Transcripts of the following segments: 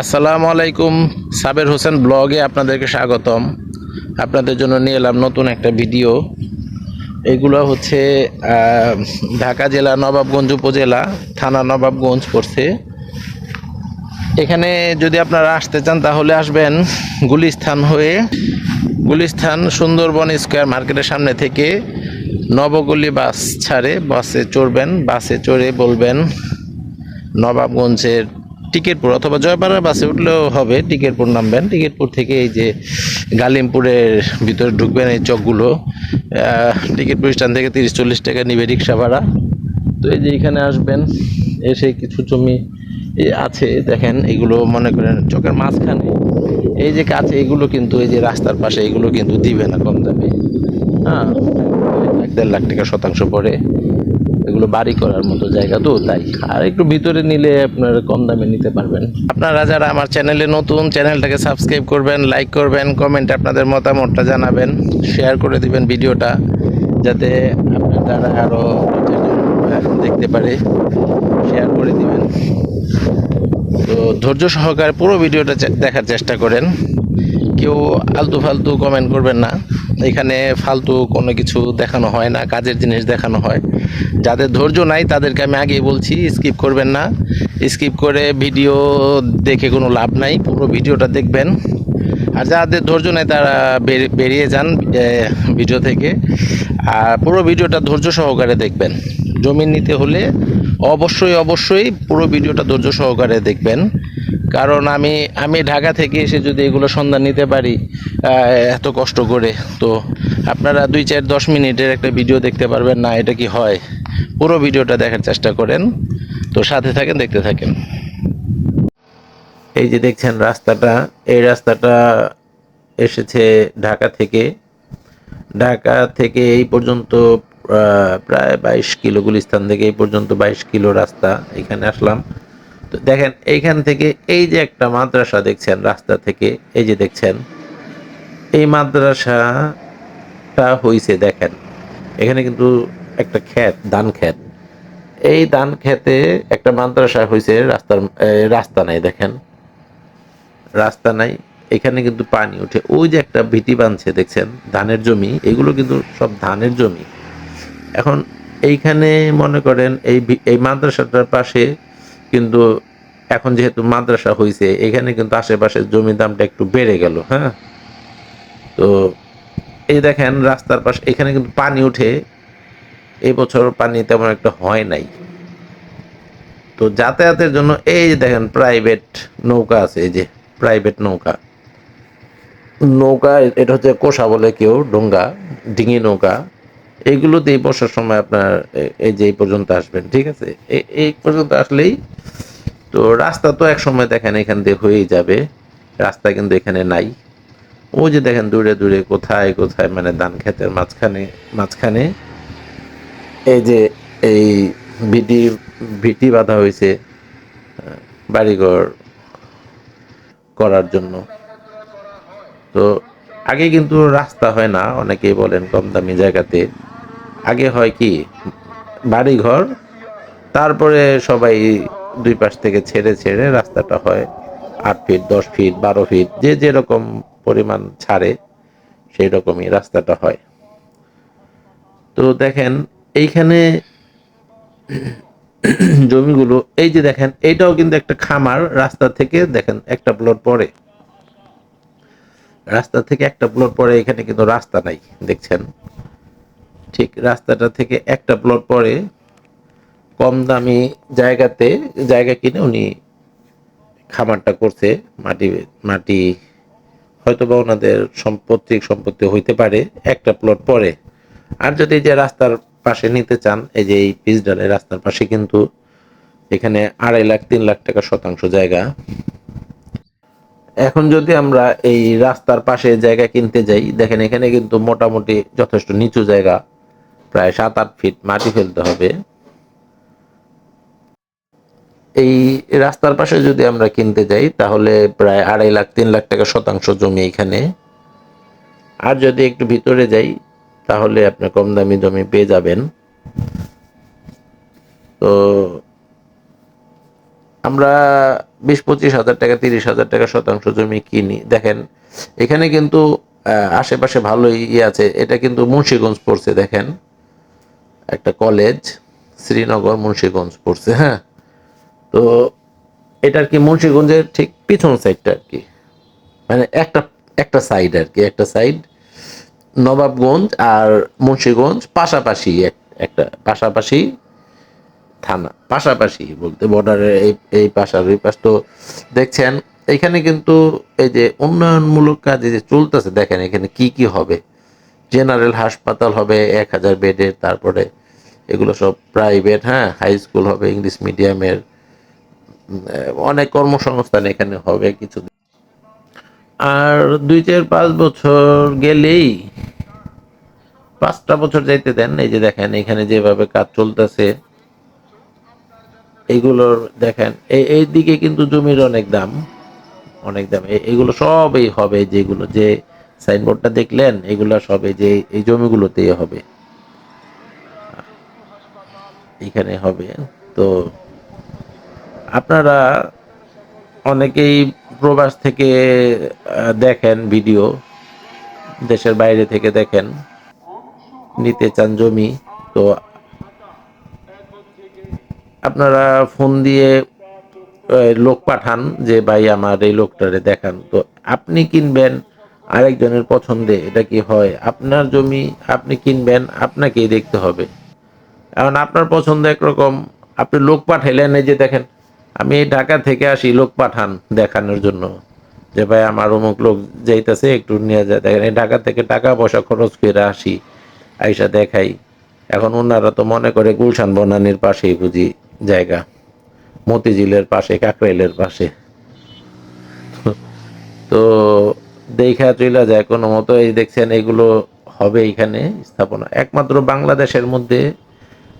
আসসালামু আলাইকুম। সাবের হোসেন ব্লগে আপনাদেরকে স্বাগতম। আপনাদের জন্য নিয়ে এলাম নতুন একটা ভিডিও। এগুলো হচ্ছে ঢাকা জেলা নবাবগঞ্জ উপজেলা, থানা নবাবগঞ্জ পড়ছে। এখানে যদি আপনারা আসতে চান, তাহলে আসবেন গুলিস্থান হয়ে। গুলিস্থান সুন্দরবন স্কোয়ার মার্কেটের সামনে থেকে নবগলি বাস ছাড়ে, বাসে চড়বেন, বাসে চড়ে বলবেন নবাবগঞ্জের টিকিটপুর অথবা জয়পাড়ার বাসে উঠলেও হবে, টিকিটপুর নামবেন। টিকিটপুর থেকে এই যে গালিমপুরের ভিতরে ঢুকবেন এই চকগুলো টিকিটপুর স্ট্যান্ড থেকে তিরিশ চল্লিশ টাকা নিবে রিক্সা ভাড়া। তো এই যে এখানে আসবেন, এসে কিছু জমি আছে, দেখেন, এগুলো মনে করেন চকের মাঝখানে। এই যে কাছে এগুলো কিন্তু, এই যে রাস্তার পাশে এগুলো কিন্তু দিবে না কম দামে। হ্যাঁ এক দেড় লাখ টাকা শতাংশ পড়ে এগুলো বাড়ি করার মতো জায়গা তো, তাই আর একটু ভিতরে নিলে আপনার কম দামে নিতে পারবেন। আপনারা যারা আমার চ্যানেলে নতুন, চ্যানেলটাকে সাবস্ক্রাইব করবেন লাইক করবেন কমেন্টে আপনাদের মতামতটা জানাবেন শেয়ার করে দিবেন ভিডিওটা, যাতে আপনার দ্বারা আরও দেখতে পারে শেয়ার করে দিবেন। তো ধৈর্য সহকারে পুরো ভিডিওটা দেখার চেষ্টা করেন। কেউ আলতু ফালতু কমেন্ট করবেন না। এখানে ফালতু কোনো কিছু দেখানো হয় না, কাজের জিনিস দেখানো হয়। যাদের ধৈর্য নাই, তাদেরকে আমি আগেই বলছি স্কিপ করবেন না। স্কিপ করে ভিডিও দেখে কোনো লাভ নাই, পুরো ভিডিওটা দেখবেন। আর যাদের ধৈর্য নেই, তারা বেরিয়ে যান ভিডিও থেকে। আর পুরো ভিডিওটা ধৈর্য সহকারে দেখবেন। জমি নিতে হলে অবশ্যই অবশ্যই পুরো ভিডিওটা ধৈর্য সহকারে দেখবেন। কারণ আমি আমি ঢাকা থেকে এসে যদি এগুলো সন্ধান নিতে পারি এত কষ্ট করে, তো আপনারা দুই চার দশ মিনিটের একটা ভিডিও দেখতে পারবেন না, এটা কি হয়। পুরো ভিডিওটা দেখার চেষ্টা করেন, তো সাথে থাকেন, দেখতে থাকেন। এই যে দেখছেন রাস্তাটা, এই রাস্তাটা এসেছে ঢাকা থেকে। ঢাকা থেকে এই পর্যন্ত প্রায় বাইশ কিলো গুলিস্তান থেকে এই পর্যন্ত বাইশ কিলো রাস্তা এখানে আসলাম। তো দেখেন, এইখান থেকে এই যে একটা মাদ্রাসা দেখছেন, রাস্তা থেকে, এই যে দেখছেন, এই মাদ্রাসাটা হইছে, দেখেন, এখানে কিন্তু একটা ক্ষেত, ধান ক্ষেত। এই ধান খেতে একটা মাদ্রাসা হয়েছে রাস্তার রাস্তা নাই, দেখেন, রাস্তা নাই, এখানে কিন্তু পানি উঠে, ওই যে একটা ভিটি বাঁধছে, দেখছেন, ধানের জমি, এগুলো কিন্তু সব ধানের জমি। এখন এইখানে মনে করেন, এই এই মাদ্রাসাটার পাশে কিন্তু এখন যেহেতু মাদ্রাসা হয়েছে এখানে কিন্তু আশেপাশে জমির দামটা একটু বেড়ে গেল হ্যাঁ? তো এই দেখেন রাস্তার পাশে, এখানে কিন্তু পানি উঠে এই বছর পানি তেমন একটা হয় নাই। তো যাতায়াতের জন্য এই যে দেখেন প্রাইভেট নৌকা আছে, এই যে প্রাইভেট নৌকা। নৌকা, এটা হচ্ছে কোষা বলে কেউ, ডোঙ্গা, ডিঙি নৌকা। এইগুলো দিয়ে বসার সময় আপনার এই যে এই পর্যন্ত আসবেন, ঠিক আছে? এই পর্যন্ত আসলেই তো রাস্তা তো এক সময় দেখেন এখান দিয়ে হয়েই যাবে, রাস্তা কিন্তু এখানে নাই। ও যে দেখেন দূরে দূরে কোথায় কোথায় মানে ধান ক্ষেতের মাঝখানে মাঝখানে এই যে এই ভিটি ভিটি বাঁধা হয়েছে বাড়িঘর করার জন্য। তো আগে কিন্তু রাস্তা হয় না, অনেকেই বলেন কম দামি জায়গাতে। আগে হয় কি, বাড়িঘর, তারপরে সবাই দুই পাশ থেকে ছেড়ে ছেড়ে রাস্তাটা হয় আট ফিট দশ ফিট বারো ফিট যে যেরকম পরিমাণ ছাড়ে সেই রকমই রাস্তাটা হয়। তো দেখেন, এইখানে জমিগুলো, এই যে দেখেন, এইটাও কিন্তু একটা খামার, রাস্তা থেকে দেখেন একটা প্লট পরে রাস্তা থেকে একটা প্লট পরে এখানে কিন্তু রাস্তা নাই, দেখছেন? ঠিক রাস্তাটা থেকে একটা প্লট পরে কম দামি জায়গাতে জায়গা কিনে উনি খামারটা করছে। মাটি মাটি হয়তো বা ওনাদের সম্পত্তি সম্পত্তি হইতে পারে একটা প্লট পরে। আর যদি যে রাস্তার পাশে নিতে চান, এই যে এই পিচ ডালে রাস্তার পাশে কিন্তু এখানে আড়াই লাখ, তিন লাখ টাকা শতাংশ জায়গা। এখন যদি আমরা এই রাস্তার পাশে জায়গা কিনতে যাই, দেখেন এখানে কিন্তু মোটামুটি যথেষ্ট নিচু জায়গা। প্রায় সাত, আট ফিট মাটি ফেলতে হবে। এই রাস্তার পাশে যদি আমরা কিনতে যাই, তাহলে প্রায় আড়াই লাখ, তিন লাখ টাকা শতাংশ জমি এখানে। আর যদি একটু ভিতরে যাই, তাহলে আপনি কম দামি জমি পেয়ে যাবেন। তো আমরা বিশ, পঁচিশ হাজার টাকা, তিরিশ হাজার টাকা শতাংশ জমি কিনি। দেখেন, এখানে কিন্তু আশেপাশে ভালোই ইয়ে আছে। এটা কিন্তু মুন্সিগঞ্জ পড়ছে, দেখেন। একটা কলেজ শ্রীনগর, মুন্সিগঞ্জ পড়ছে হ্যাঁ? তো এটার কি মুন্সিগঞ্জের ঠিক পিছন সাইডটা আর কি? মানে একটা একটা সাইড আর কি, একটা সাইড নবাবগঞ্জ আর মুন্সিগঞ্জ পাশাপাশি এক- একটা পাশাপাশি থানা, পাশাপাশি বলতে বর্ডারের এই এই পাশ আর ওই পাশ। তো দেখছেন, এখানে কিন্তু এই যে উন্নয়নমূলক কাজ যে চলতেছে, দেখেন এখানে কি কি হবে? জেনারেল হাসপাতাল হবে, এক হাজার বেডের, তারপরে এগুলো সব প্রাইভেট হ্যাঁ? হাই স্কুল হবে ইংলিশ মিডিয়ামের অনেক কর্মসংস্থান এখানে হবে কিছু আর দুই চার পাঁচ বছর গেলেই পাঁচটা বছর যাইতে দেন এই যে দেখেন, এখানে যেভাবে কাজ চলতেছে এইগুলোর দেখেন এই এই দিকে কিন্তু জমির অনেক দাম অনেক দাম। এগুলো সবই হবে যেগুলো, যে সাইনবোর্ডটা দেখলেন, এগুলো সবে যে এই জমিগুলোতেই হবে। এখানে হবে। তো আপনারা অনেকেই প্রবাস থেকে দেখেন ভিডিও, দেশের বাইরে থেকে দেখেন, নিতে চান জমি, তো আপনারা ফোন দিয়ে লোক পাঠান যে, ভাই, আমার এই লোকটারে দেখান। তো আপনি কিনবেন আরেকজনের পছন্দে, এটা কি হয়? আপনার জমি আপনি কিনবেন, আপনাকেই দেখতে হবে। এখন আপনার পছন্দ একরকম, আপনি লোক পাঠাইলেন, এই যে দেখেন, আমি ঢাকা থেকে আসি লোক পাঠান দেখানোর জন্য। যে ভাই, আমার অমুক লোক যাইতেছে, একটু নিয়ে যায়। দেখেন, এই ঢাকা থেকে টাকা পয়সা খরচ করে আসি, আইসা দেখাই। এখন ওনারা তো মনে করে গুলশান বনানির পাশেই বুঝি জায়গা, মতিঝিলের পাশে, কাকরাইলের পাশে। তো দেখা চলে যায় কোনো মতো এই দেখছেন, এগুলো হবে এখানে স্থাপনা। একমাত্র বাংলাদেশের মধ্যে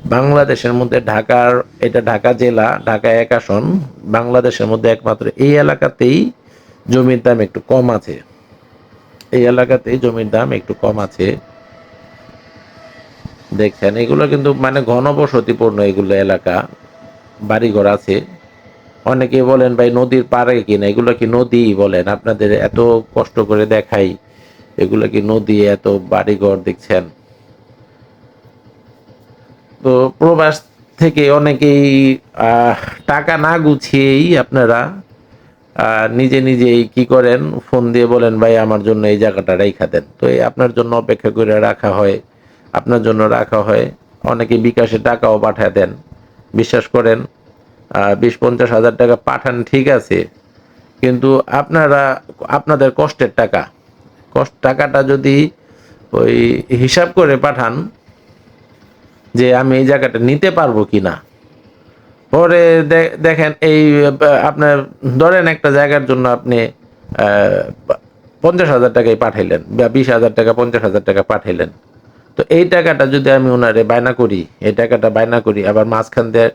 বাংলাদেশের মধ্যে ঢাকার, এটা ঢাকা জেলা, ঢাকা এক আসন, বাংলাদেশের মধ্যে একমাত্র এই এলাকাতেই জমির দাম একটু কম আছে। এই এলাকাতেই জমির দাম একটু কম আছে। দেখছেন এগুলো কিন্তু মানে ঘনবসতিপূর্ণ এগুলো এলাকা। বাড়িঘর আছে। অনেকে বলেন, ভাই, নদীর পাড়ে কিনা? এগুলো কি নদী বলেন? আপনাদের এত কষ্ট করে দেখাই। এগুলো কি নদী? এত বাড়িঘর দেখছেন? তো প্রবাস থেকে অনেকেই টাকা না গুছিয়েই আপনারা নিজে নিজেই কি করেন? ফোন দিয়ে বলেন, ভাই, আমার জন্য এই জায়গাটা রেখা দেন। তো এই আপনার জন্য অপেক্ষা করে রাখা হয়, আপনার জন্য রাখা হয়। অনেকে বিকাশে টাকাও পাঠায় দেন। বিশ্বাস করেন বিশ পঞ্চাশ হাজার টাকা পাঠান ঠিক আছে, কিন্তু আপনারা, আপনাদের কষ্টের টাকা। কষ্ট, টাকাটা যদি ওই হিসাব করে পাঠান যে আমি এই জায়গাটা নিতে পারব কি না পরে দেখেন এই, আপনার ধরেন একটা জায়গার জন্য আপনি পঞ্চাশ হাজার টাকাই পাঠাইলেন বা বিশ হাজার টাকা, পঞ্চাশ হাজার টাকা পাঠাইলেন। তো এই টাকাটা যদি আমি ওনারে বায়না করি, এই টাকাটা বায়না করি, আবার মাঝখান দিয়ে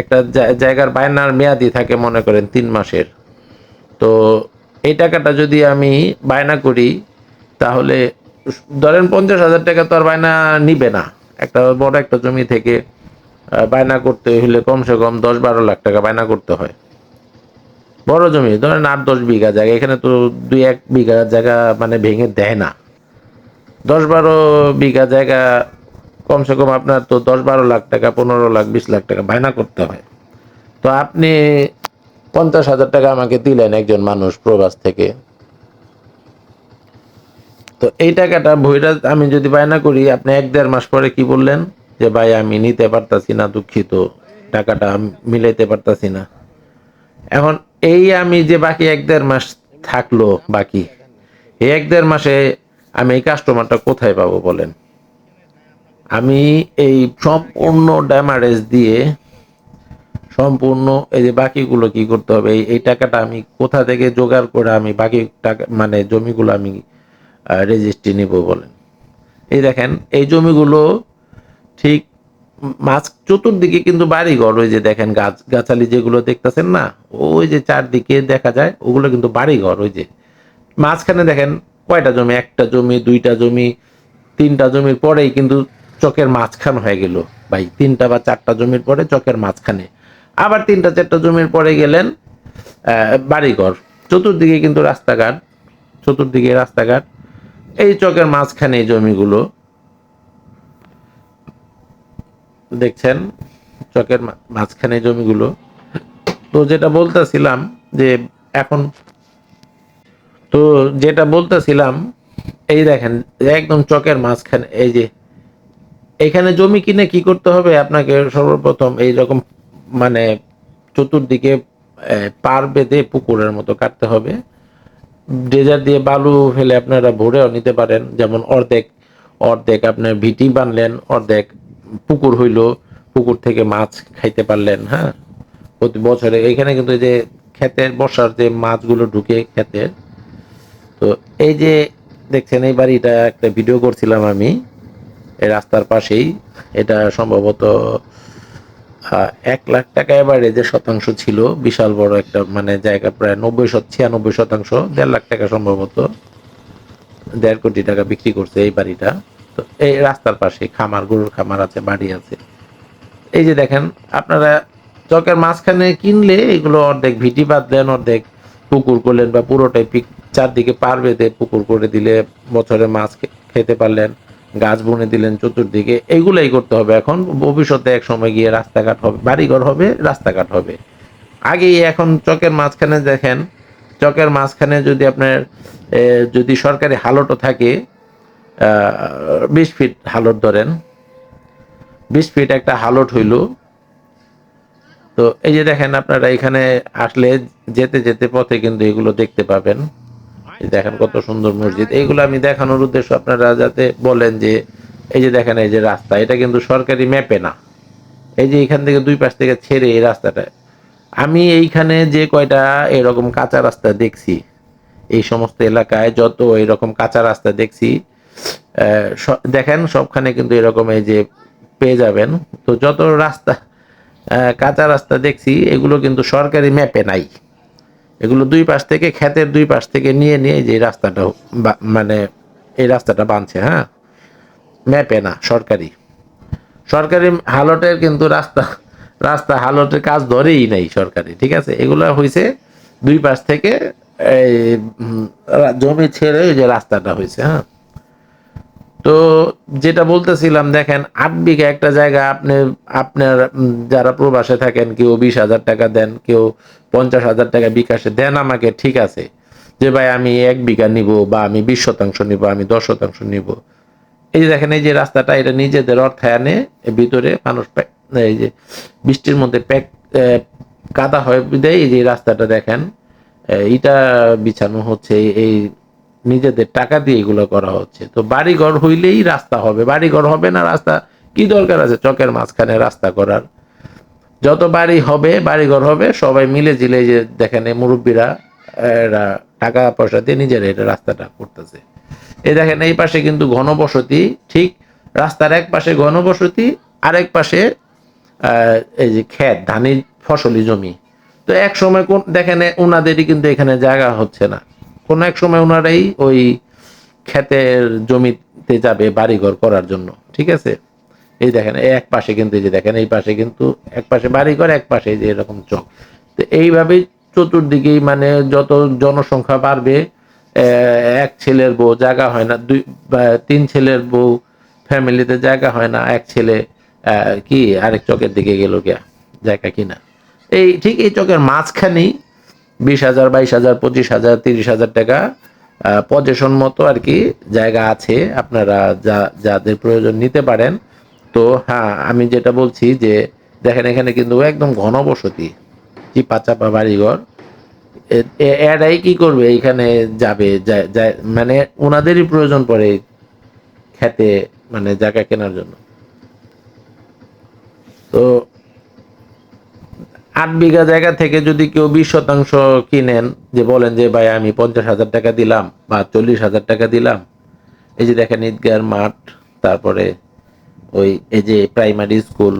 একটা জায়গার বায়নার মেয়াদি থাকে মনে করেন তিন মাসের, তো এই টাকাটা যদি আমি বায়না করি, তাহলে ধরেন পঞ্চাশ হাজার টাকা তো আর বায়না নিবে না। একটা বড় একটা জমি থেকে বায়না করতে হলে কমসে কম দশ বারো লাখ টাকা বায়না করতে হয়। বড় জমি, ধরেন আট দশ বিঘা জায়গা, এখানে তো দুই এক বিঘা জায়গা মানে ভেঙে দেয় না। দশ বারো বিঘা জায়গা, কমসে কম আপনার তো দশ বারো লাখ টাকা, পনেরো লাখ, বিশ লাখ টাকা বায়না করতে হয়। তো আপনি পঞ্চাশ হাজার টাকা আমাকে দিলেন একজন মানুষ প্রবাস থেকে। তো এই টাকাটা ভইরা আমি যদি বায়না করি, আপনি এক দেড় মাস পরে কি বললেন? যে, ভাই, আমি নিতে পারতাছি না, দুঃখিত। টাকাটা মিলাইতে পারতাছি না। এখন এই আমি যে বাকি এক দেড় মাস থাকল বাকি, এই এক দেড় মাসে আমি এই কাস্টমারটা কোথায় পাবো বলেন? আমি এই সম্পূর্ণ ড্যামারেজ দিয়ে সম্পূর্ণ এই যে বাকিগুলো কি করতে হবে, এই টাকাটা আমি কোথা থেকে জোগাড় করে আমি বাকি টাকা মানে জমিগুলো আমি রেজিস্ট্রি নিব বলেন। এই দেখেন, এই জমিগুলো ঠিক মাছ চতুর্দিকে কিন্তু বাড়ি ঘর ওই যে দেখেন গাছ, গাছালি যেগুলো দেখতেছেন না, ওই যে চারদিকে দেখা যায়, ওগুলো কিন্তু বাড়ি ঘর ওই যে। মাঝখানে দেখেন কয়টা জমি? একটা জমি, দুইটা জমি, তিনটা জমির পরেই কিন্তু চকের মাঝখান হয়ে গেল। ভাই, তিনটা বা চারটা জমির পরে চকের মাঝখানে। আবার তিনটা, চারটা জমির পরে গেলেন বাড়িঘর। চতুর্দিকে কিন্তু রাস্তাঘাট, চতুর্দিকে রাস্তাঘাট। এই চকের মাঝখানে এই জমিগুলো, দেখছেন? চকের মাঝখানে জমিগুলো। তো যেটা বলতেছিলাম যে এখন, তো যেটা বলতেছিলাম, এই দেখেন, একদম চকের মাঝখানে, এই যে এখানে জমি কিনে কি করতে হবে? আপনাকে সর্বপ্রথম এই রকম মানে চতুর্দিকে পার বেঁধে পুকুরের মতো কাটতে হবে। ড্রেজার দিয়ে বালু ফেলে আপনারা ভরেও নিতে পারেন। যেমন অর্ধেক অর্ধেক আপনার ভিটি বানলেন, অর্ধেক পুকুর হইল, পুকুর থেকে মাছ খাইতে পারলেন হ্যাঁ? প্রতি বছরে। এখানে কিন্তু যে ক্ষেতের বর্ষার যে মাছগুলো ঢুকে ক্ষেতের, তো এই যে দেখছেন, এই বাড়িটা একটা ভিডিও করছিলাম আমি, এই রাস্তার পাশেই। এটা সম্ভবত এক লাখ টাকা এবারে যে শতাংশ ছিল, বিশাল বড় একটা মানে জায়গা প্রায় নব্বই ছিয়ানব্বই শতাংশ, দেড় লাখ টাকা সম্ভবত। দেড় কোটি টাকা বিক্রি করছে এই বাড়িটা। তো এই রাস্তার পাশে খামার, গরুর খামার আছে, বাড়ি আছে। এই যে দেখেন, আপনারা চকের মাঝখানে কিনলে এগুলো অর্ধেক ভিটি বাদ দেন, অর্ধেক পুকুর করলেন বা পুরোটাই পিক চারদিকে পার বেঁধে পুকুর করে দিলে বছরে মাছ খেতে পারলেন। গাছ বুনে দিলেন চতুর্দিকে এইগুলাই করতে হবে। এখন ভবিষ্যতে এক সময় গিয়ে রাস্তাঘাট হবে, বাড়িঘর হবে, রাস্তাঘাট হবে। আগেই এখন চকের মাঝখানে দেখেন, চকের মাঝখানে যদি আপনার যদি সরকারি হালটও থাকে বিশ ফিট হালট ধরেন, বিশ ফিট একটা হালট হইল। তো এই যে দেখেন আপনারা এখানে আসলে যেতে যেতে পথে কিন্তু এগুলো দেখতে পাবেন। দেখেন কত সুন্দর মসজিদ। এইগুলো আমি দেখানোর উদ্দেশ্য আপনারা যাতে বলেন যে এই যে দেখেন এই যে রাস্তা এটা কিন্তু সরকারি ম্যাপে না। এই যে এখান থেকে দুই পাশ থেকে ছেড়ে এই রাস্তাটা। আমি এইখানে যে কয়টা এরকম কাঁচা রাস্তা দেখছি এই সমস্ত এলাকায় যত এরকম কাঁচা রাস্তা দেখছি দেখেন সবখানে কিন্তু এরকম এই যে পেয়ে যাবেন। তো যত রাস্তা আহ, কাঁচা রাস্তা দেখছি এগুলো কিন্তু সরকারি ম্যাপে নাই। এগুলো দুই পাশ থেকে, ক্ষেতের দুই পাশ থেকে নিয়ে নিয়ে যে রাস্তাটা মানে এই রাস্তাটা বানছে হ্যাঁ? ম্যাপে না, সরকারি। সরকারি হালটের কিন্তু রাস্তা রাস্তা হালটের কাজ ধরেই নাই সরকারি, ঠিক আছে? এগুলো হয়েছে দুই পাশ থেকে এই জমি ছেড়ে যে রাস্তাটা হয়েছে হ্যাঁ? তো যেটা বলতেছিলাম, দেখেন, আট বিঘা একটা জায়গা আপনি, আপনার যারা প্রবাসে থাকেন, কেউ বিশ হাজার টাকা দেন, কেউ পঞ্চাশ হাজার টাকা বিকাশে, দেন আমাকে ঠিক আছে যে ভাই আমি এক বিঘা নিব বা আমি বিশ শতাংশ নিব, আমি দশ শতাংশ নিব। এই যে দেখেন, এই যে রাস্তাটা, এটা নিজেদের অর্থায়নে ভিতরে মানুষ এই যে বৃষ্টির মধ্যে প্যাক কাদা হয় দেয়। এই যে রাস্তাটা দেখেন এটা বিছানো হচ্ছে এই নিজেদের টাকা দিয়ে এগুলো করা হচ্ছে। তো বাড়িঘর হইলেই রাস্তা হবে। বাড়িঘর হবে না রাস্তা, কি দরকার আছে? চকের মাঝখানে রাস্তা করার। যত বাড়ি হবে, বাড়িঘর হবে, সবাই মিলে জিলে যে দেখেন মুরব্বীরা, এরা টাকা পয়সা দিয়ে নিজেরা এটা রাস্তাটা করতেছে। এই দেখেন এই পাশে কিন্তু ঘনবসতি, ঠিক রাস্তার এক পাশে ঘনবসতি, আরেক পাশে এই যে ক্ষেত ধানের ফসলি জমি। তো এক সময় কোন দেখেন ওনাদেরই কিন্তু এখানে জায়গা হচ্ছে না। কোন এক সময় ওনারাই ওই ক্ষেতের জমিতে যাবে বাড়িঘর করার জন্য, ঠিক আছে? এই দেখেন এক পাশে কিন্তু এই যে দেখেন, এই পাশে কিন্তু এক পাশে বাড়িঘর এক পাশে যে এরকম চোখ তো এইভাবেই চতুর্দিকেই মানে যত জনসংখ্যা বাড়বে এক ছেলের বউ জায়গা হয় না, দুই তিন ছেলের বউ ফ্যামিলিতে জায়গা হয় না, এক ছেলে কি আরেক চকের দিকে গেল গিয়া, জায়গা কিনা। এই ঠিক এই চকের মাঝখানেই বিশ হাজার, বাইশ হাজার, পঁচিশ হাজার, তিরিশ হাজার টাকা পজেশন মতো আর কি জায়গা আছে, আপনারা যা, যাদের প্রয়োজন নিতে পারেন। তো হ্যাঁ আমি যেটা বলছি যে, দেখেন এখানে কিন্তু একদম ঘনবসতি চিপা চাপা বাড়িঘর। এরাই কি করবে? এইখানে যাবে মানে ওনাদেরই প্রয়োজন পড়ে খেতে মানে জায়গা কেনার জন্য। তো আট বিঘা জায়গা থেকে যদি কেউ বিশ শতাংশ কিনেন, যে বলেন যে, ভাই, আমি পঞ্চাশ হাজার টাকা দিলাম বা চল্লিশ হাজার টাকা দিলাম। এই যে দেখেন ঈদগার মাঠ, তারপরে ওই এই যে প্রাইমারি স্কুল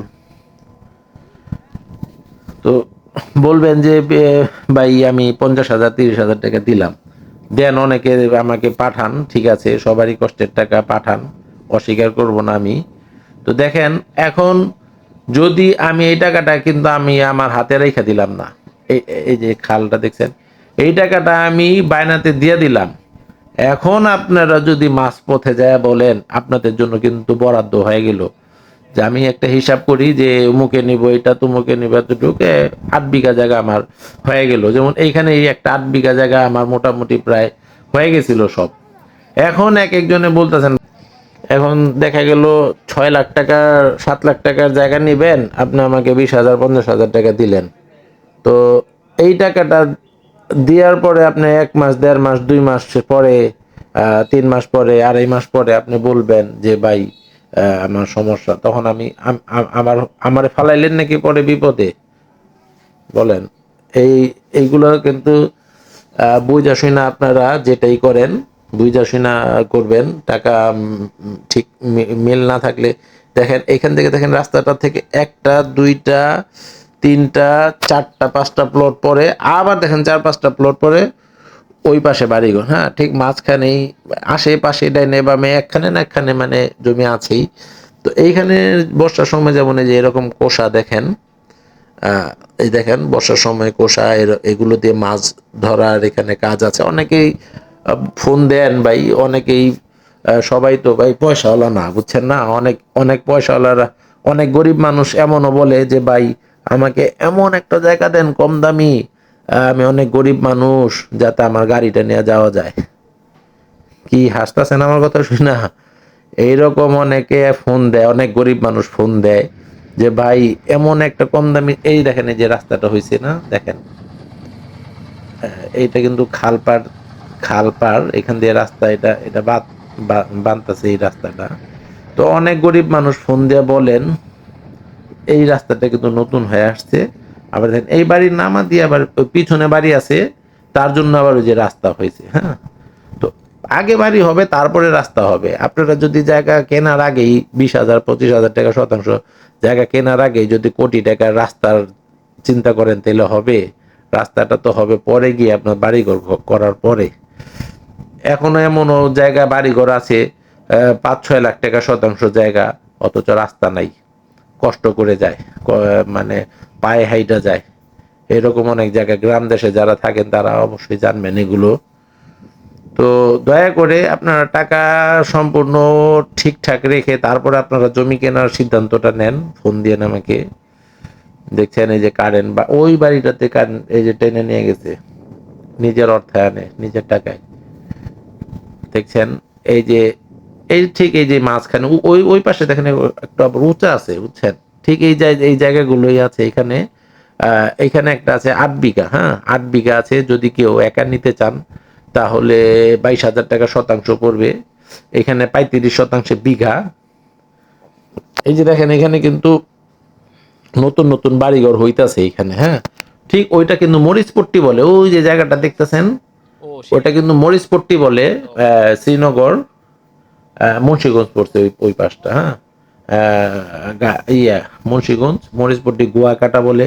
তো বলবেন যে ভাই, আমি পঞ্চাশ হাজার, তিরিশ হাজার টাকা দিলাম। দেন অনেকে আমাকে পাঠান, ঠিক আছে, সবারই কষ্টের টাকা পাঠান, অস্বীকার করব না আমি। তো দেখেন, এখন যদি আমি এই টাকাটা কিন্তু আমি আমার হাতে রেখে দিলাম না। এই যে খালটা দেখছেন, এই টাকাটা আমি বায়নাতে দিয়ে দিলাম। এখন আপনারা যদি মাছ পথে যায় বলেন, আপনাদের জন্য কিন্তু বরাদ্দ হয়ে গেল। যে আমি একটা হিসাব করি যে মুখে নিব, এটা তুমুকে নিব, এতটুকু আট বিঘা জায়গা আমার হয়ে গেল। যেমন এইখানে এই একটা আট বিঘা জায়গা আমার মোটামুটি প্রায় হয়ে গেছিল সব। এখন এক একজনে বলতেছেন, এখন দেখা গেল ছয় লাখ টাকার সাত লাখ টাকার জায়গা নিবেন, আপনি আমাকে বিশ হাজার, পঞ্চাশ হাজার টাকা দিলেন। তো এই টাকাটা দেওয়ার পরে আপনি এক মাস, দেড় মাস, দুই মাস পরে তিন মাস পরে, আড়াই মাস পরে আপনি বলবেন যে, ভাই আমার সমস্যা। তখন আমি, আম- আম- আমার, আমারে ফালাইলেন নাকি পরে বিপদে? বলেন। এই, এইগুলো কিন্তু বুঝা শুনা আপনারা যেটাই করেন, বুঝা শুনা করবেন। টাকা ঠিক মিল না থাকলে, দেখেন, এখান থেকে দেখেন, রাস্তাটা থেকে একটা, দুইটা তিনটা, চারটা, পাঁচটা প্লট পরে, আবার দেখেন চার, পাঁচটা প্লট পরে ওই পাশে বাড়িঘর হ্যাঁ ঠিক মাঝখানেই আশেপাশে ডাইনে বামে একখানে না একখানে মানে জমি আছেই। তো এইখানে বর্ষার সময় যেমন এই যে এরকম কোষা দেখেন এই দেখেন বর্ষার সময় কোষা, এর- এগুলো দিয়ে মাছ ধরার এখানে কাজ আছে। অনেকেই ফোন দেন ভাই, অনেকেই সবাই তো ভাই পয়সাওয়ালা না, বুঝছেন না? অনেক অনেক পয়সাওয়ালারা, অনেক গরিব মানুষ এমনও বলে যে ভাই আমাকে এমন একটা জায়গা দেন কম দামি আমি অনেক গরিব মানুষ, যাতে আমার গাড়িটা নিয়ে যাওয়া যায়। কি হাসতেছেন আমার কথা শুনা এইরকম অনেকে ফোন দেয়, অনেক গরিব মানুষ ফোন দেয়, যে ভাই, এমন একটা কম দামি, এই দেখেন, এই যে রাস্তাটা হয়েছে না, দেখেন। এইটা কিন্তু খালপাড় খালপাড়, এখান দিয়ে রাস্তা এটা এটা বাদ বানতেছে এই রাস্তাটা। তো অনেক গরিব মানুষ ফোন দিয়ে বলেন এই রাস্তাটা কিন্তু নতুন হয়ে আসছে। আবার দেখেন, এই বাড়ির নামা দিয়ে আবার পিছনে বাড়ি আছে, তার জন্য আবার ওই যে রাস্তা হয়েছে হ্যাঁ? তো আগে বাড়ি হবে, তারপরে রাস্তা হবে। আপনারা যদি জায়গা কেনার আগেই বিশ হাজার, পঁচিশ হাজার টাকা শতাংশ জায়গা কেনার আগেই যদি কোটি টাকার রাস্তার চিন্তা করেন, তাহলে হবে। রাস্তাটা তো হবে পরে গিয়ে আপনার বাড়িঘর করার পরে। এখনও এমনও জায়গা বাড়িঘর আছে পাঁচ ছয় লাখ টাকা শতাংশ জায়গা, অথচ রাস্তা নাই। কষ্ট করে যায় মানে পায়ে হাইটা যায়। এরকম অনেক জায়গায়, গ্রাম দেশে যারা থাকেন তারা অবশ্যই জানবেন এগুলো। তো দয়া করে আপনারা টাকা সম্পূর্ণ ঠিকঠাক রেখে তারপরে আপনারা জমি কেনার সিদ্ধান্তটা নেন, ফোন দিয়ে আমাকে। দেখছেন এই যে কারেন্ট বা ওই বাড়িটাতে কারেন্ট, এই যে টেনে নিয়ে গেছে, নিজের অর্থায়নে, নিজের টাকায়। দেখছেন এই যে এই ঠিক এই যে মাঝখানে ওই ওই পাশে দেখেন একটু উঁচা আছে বুঝছেন? ঠিক এই এই জায়গাগুলোই আছে এখানে। আহ, এখানে একটা আছে আট বিঘা হ্যাঁ? আট বিঘা আছে যদি কেউ একা নিতে চান তাহলে বাইশ হাজার টাকা শতাংশ পড়বে। এখানে পঁয়ত্রিশ শতাংশে বিঘা। এই যে দেখেন এখানে কিন্তু নতুন নতুন বাড়িঘর হইতাছে এখানে হ্যাঁ? ঠিক ওইটা কিন্তু মরিচপট্টি বলে ওই যে জায়গাটা দেখতেছেন? ওটা কিন্তু মরিচপট্টি বলে আহ, শ্রীনগর। মুন্সিগঞ্জ পড়ছে ওই ওই পাশটা হ্যাঁ? ইয়া, মুন্সিগঞ্জ, মরিচপট্টি, গোয়াকাটা বলে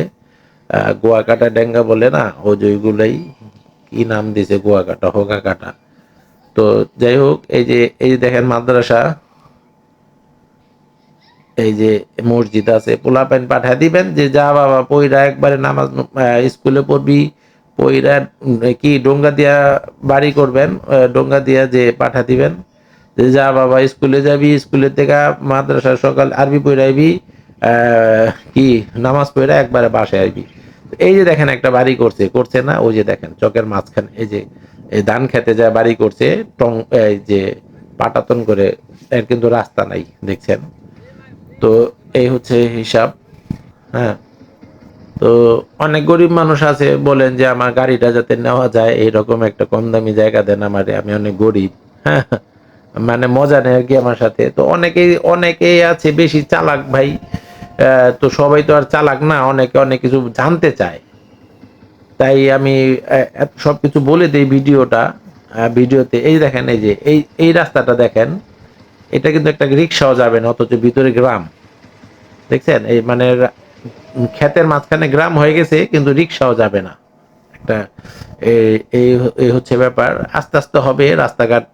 গোয়াকাটা ডেঙ্গা বলে না? ও যে ওইগুলাই কি নাম দিছে গোয়াকাটা হোগা কাটা তো যাই হোক, এই যে এই যে দেখেন মাদ্রাসা, এই যে মসজিদ আছে পোলা প্যান পাঠা দিবেন, যে যা বাবা পইরা একবারে নামাজ স্কুলে পড়বি, পইরা কি ডোঙ্গা দিয়া বাড়ি করবেন ডোঙ্গা দিয়া যে পাঠা দিবেন যে যা বাবা স্কুলে যাবি স্কুলের থেকে মাদ্রাসা সকাল আরবি পড়ে আইবি কি, নামাজ পড়ে একবারে বাসায় আইবি। এই যে দেখেন একটা বাড়ি করছে করছে না, ওই যে দেখেন, চকের মাঝখানে, এই যে, এই ধান খেতে যা বাড়ি করছে, টং, এই যে, পাটাতন করে, এর কিন্তু রাস্তা নাই, দেখছেন? তো এই হচ্ছে হিসাব হ্যাঁ? তো অনেক গরিব মানুষ আছে, বলেন যে আমার গাড়িটা যাতে নেওয়া যায়, এইরকম একটা কম দামি জায়গা দেন আমারে, আমি অনেক গরিব হ্যাঁ? মানে মজা আর কি আমার সাথে। তো অনেকেই অনেকেই আছে বেশি চালাক ভাই। তো সবাই তো আর চালাক না, অনেকে অনেক কিছু জানতে চায়। তাই আমি সব কিছু বলে দিই ভিডিওটা। ভিডিওতে এই দেখেন এই যে, এই এই রাস্তাটা দেখেন। এটা কিন্তু একটা রিক্সাও যাবে না, অথচ ভিতরে গ্রাম। দেখছেন? এই মানে ক্ষেতের মাঝখানে গ্রাম হয়ে গেছে, কিন্তু রিক্সাও যাবে না। একটা এই হচ্ছে ব্যাপার। আস্তে আস্তে হবে, রাস্তাঘাট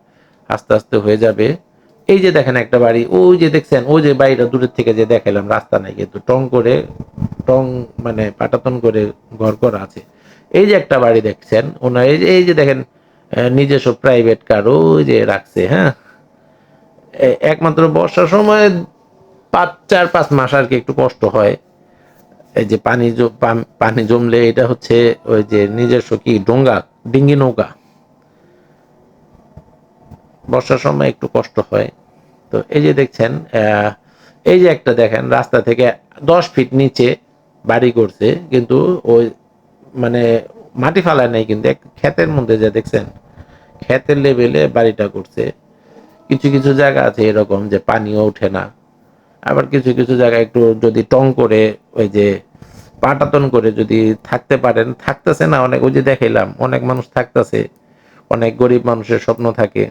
আস্তে আস্তে হয়ে যাবে। এই যে দেখেন একটা বাড়ি, ওই যে দেখছেন, ওই যে বাড়িটা দূরের থেকে যে দেখালাম রাস্তা নাই কিন্তু টং করে, টং মানে পাটাতন করে ঘর করা আছে। এই যে একটা বাড়ি দেখছেন, ওনার এই যে এই যে দেখেন নিজস্ব প্রাইভেট কার ওই যে রাখছে হ্যাঁ? একমাত্র বর্ষার সময় পাঁচ, চার, পাঁচ মাস আর কি একটু কষ্ট হয়। এই যে পানি পানি জমলে এটা হচ্ছে ওই যে নিজস্ব কি, ডোঙ্গা, ডিঙ্গি নৌকা। বর্ষার সময় একটু কষ্ট হয়। তো এই যে দেখছেন এই যে একটা দেখেন, রাস্তা থেকে দশ ফিট নিচে বাড়ি করছে, কিন্তু ওই মানে মাটি ফালায় নাই কিন্তু, এক ক্ষেতের মধ্যে যে দেখছেন, ক্ষেতের লেভেলে বাড়িটা করছে। কিছু কিছু জায়গা আছে এরকম যে পানিও ওঠে না। আবার কিছু কিছু জায়গায় একটু যদি টং করে, ওই যে পাটাতন করে যদি থাকতে পারেন, থাকতেছে না অনেক, ওই যে দেখাইলাম, অনেক মানুষ থাকতেছে, অনেক গরিব মানুষের স্বপ্ন থাকে।